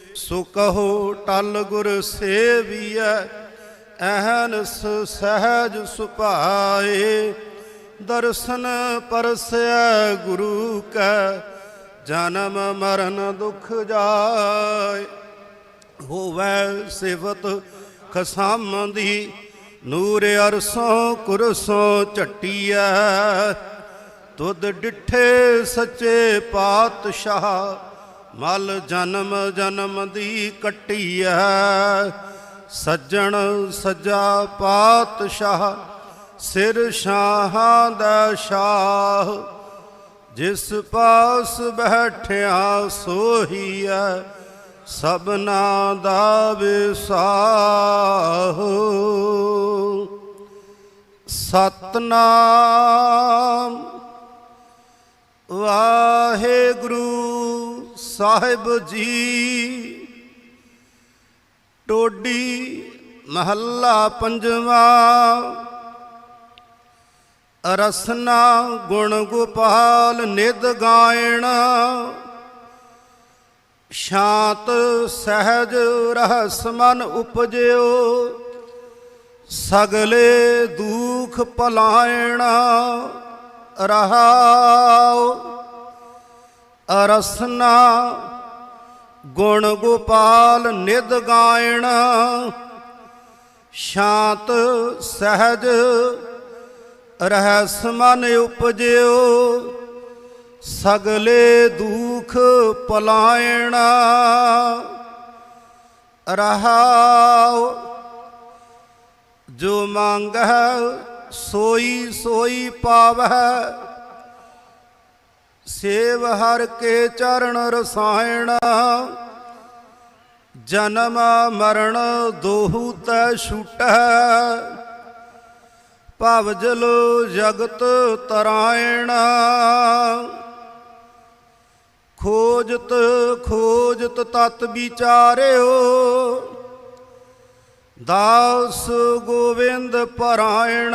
ਸੋ ਕਹੋ ਟਲ ਗੁਰ ਸੇਵੀਐ ਅਹਨਸ ਸਹਿਜ ਸੁਭਾਏ। ਦਰਸ਼ਨ ਪਰਸੈ ਗੁਰੂ ਕੈ, ਜਨਮ ਮਰਨ ਦੁਖ ਜਾਏ। ਹੋਵੈ ਸਿਫਤ ਖਸਮ ਦੀ ਨੂਰ ਅਰਸੋਂ ਕੁਰਸੋਂ ਝਟੀਐ। ਤੁਧ ਡਿਠੇ ਸੱਚੇ ਪਾਤਸ਼ਾਹ ਮਲ ਜਨਮ ਜਨਮ ਦੀ ਕੱਟੀ ਹੈ ਸੱਜਣ ਸੱਜਾ ਪਾਤਸ਼ਾਹ, ਸਿਰ ਸ਼ਾਹਾਂ ਦਾ ਸ਼ਾਹ। ਜਿਸ ਪਾਸ ਬੈਠਿਆ ਸੋਹੀ ਹੈ ਸਭਨਾ ਦਾ ਵਿਸਾਹ। ਸਤਨਾਮ ਵਾਹਿਗੁਰੂ ਸਾਹਿਬ ਜੀ, ਟੋਡੀ ਮਹੱਲਾ ਪੰਜਵਾ, ਰਸਨਾ ਗੁਣ ਗੋਪਾਲ ਨਿਦ ਗਾਇਣਾ, ਸ਼ਾਂਤ ਸਹਿਜ ਰਹਸ ਮਨ ਉਪਜਿਓ, ਸਗਲੇ ਦੁਖ ਪਲਾਇਣਾ ਰਹਾਉ ਅਰਸਨਾ, ਗੁਣ ਗੋਪਾਲ ਨਿਦ ਗਾਇਣ, ਸ਼ਾਂਤ ਸਹਿਜ ਰਹਿਸ ਮਨ ਉਪਜਿਓ, ਸਗਲੇ ਦੁਖ ਪਲਾਇਣਾ। ਰਹਾਉ, ਜੋ ਮੰਗਹਿ ਸੋਈ ਸੋਈ ਪਾਵਹਿ ਸੇਵ ਹਰ ਕੇ ਚਰਨ ਰਸਾਇਣ, ਜਨਮ ਮਰਨ ਦੋਹੂ ਤੈ ਛੁਟੈ। ਭਵ ਜਲੋ ਜਗਤ ਤਰਾਇਣ, ਖੋਜਤ ਖੋਜਤ ਤਤ ਵਿਚਾਰਿਓ। ਦਾਸ ਗੋਵਿੰਦ ਪਰਾਇਣ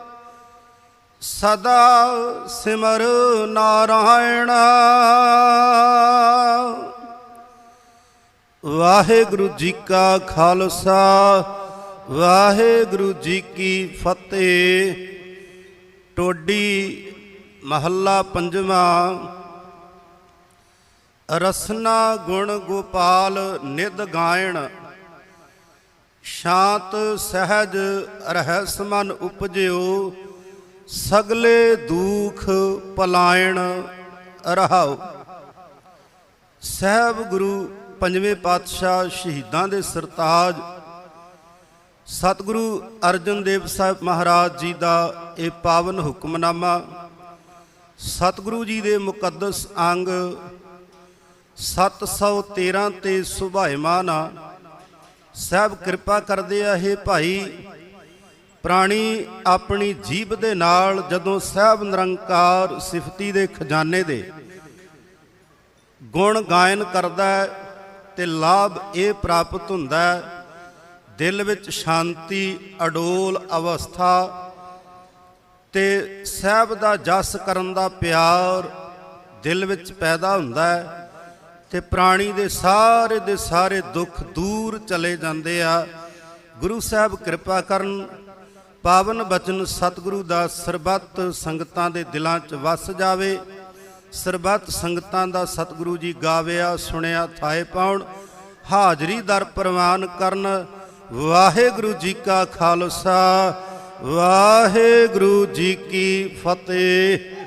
ਸਦਾ ਸਿਮਰ ਨਾਰਾਇਣ। ਵਾਹਿਗੁਰੂ ਜੀ ਕਾ ਖਾਲਸਾ, ਵਾਹਿਗੁਰੂ ਜੀ ਕੀ ਫਤਿਹ। ਟੋਡੀ ਮਹੱਲਾ ਪੰਜਵਾਂ। ਰਸਨਾ ਗੁਣ ਗੋਪਾਲ ਨਿਦ ਗਾਇਣ। ਸ਼ਾਂਤ ਸਹਿਜ ਰਹਿਸਮਨ ਉਪਜਿਓ। ਸਗਲੇ ਦੁਖ ਪਲਾਇਣ ਰਹਾਉ। ਸਹਿਬ ਗੁਰੂ ਪੰਜਵੇਂ ਪਾਤਸ਼ਾਹ ਸ਼ਹੀਦਾਂ ਦੇ ਸਰਤਾਜ, ਸਤਿਗੁਰੂ ਅਰਜਨ ਦੇਵ ਸਾਹਿਬ ਮਹਾਰਾਜ ਜੀ ਦਾ ਇਹ ਪਾਵਨ ਹੁਕਮਨਾਮਾ, ਸਤਿਗੁਰੂ ਜੀ ਦੇ ਮੁਕੱਦਸ ਅੰਗ 713 ਤੇ ਸੁਭਾਇਮਾਨ ਆ। ਸਾਹਿਬ ਕਿਰਪਾ ਕਰਦੇ ਆ ਇਹ ਭਾਈ ਪ੍ਰਾਣੀ ਆਪਣੀ ਜੀਬ ਦੇ ਨਾਲ ਜਦੋਂ ਸਹਿਬ ਨਿਰੰਕਾਰ ਸਿਫਤੀ ਦੇ ਖਜ਼ਾਨੇ ਦੇ ਗੁਣ ਗਾਇਨ ਕਰਦਾ ਹੈ ਤੇ ਲਾਭ ਇਹ ਪ੍ਰਾਪਤ ਹੁੰਦਾ ਦਿਲ ਵਿੱਚ ਸ਼ਾਂਤੀ, ਅਡੋਲ ਅਵਸਥਾ ਤੇ ਸਹਿਬ ਦਾ ਜਸ ਕਰਨ ਦਾ ਪਿਆਰ ਦਿਲ ਵਿੱਚ ਪੈਦਾ ਹੁੰਦਾ ਹੈ ਤੇ ਪ੍ਰਾਣੀ ਦੇ ਸਾਰੇ ਦੇ ਸਾਰੇ ਦੁੱਖ ਦੂਰ ਚਲੇ ਜਾਂਦੇ ਆ। ਗੁਰੂ ਸਾਹਿਬ ਕਿਰਪਾ ਕਰਨ ਪਾਵਨ ਬਚਨ ਸਤਿਗੁਰੂ ਦਾ ਸਰਬੱਤ ਸੰਗਤਾਂ ਦੇ ਦਿਲਾਂ 'ਚ ਵਸ ਜਾਵੇ। ਸਰਬੱਤ ਸੰਗਤਾਂ ਦਾ ਸਤਿਗੁਰੂ ਜੀ ਗਾਵਿਆ, ਸੁਣਿਆ, ਥਾਏ ਪਾਉਣ। ਹਾਜ਼ਰੀ ਦਰ ਪ੍ਰਵਾਨ ਕਰਨ। ਵਾਹਿਗੁਰੂ ਜੀ ਕਾ ਖਾਲਸਾ, ਵਾਹਿਗੁਰੂ ਜੀ ਕੀ ਫਤਿਹ।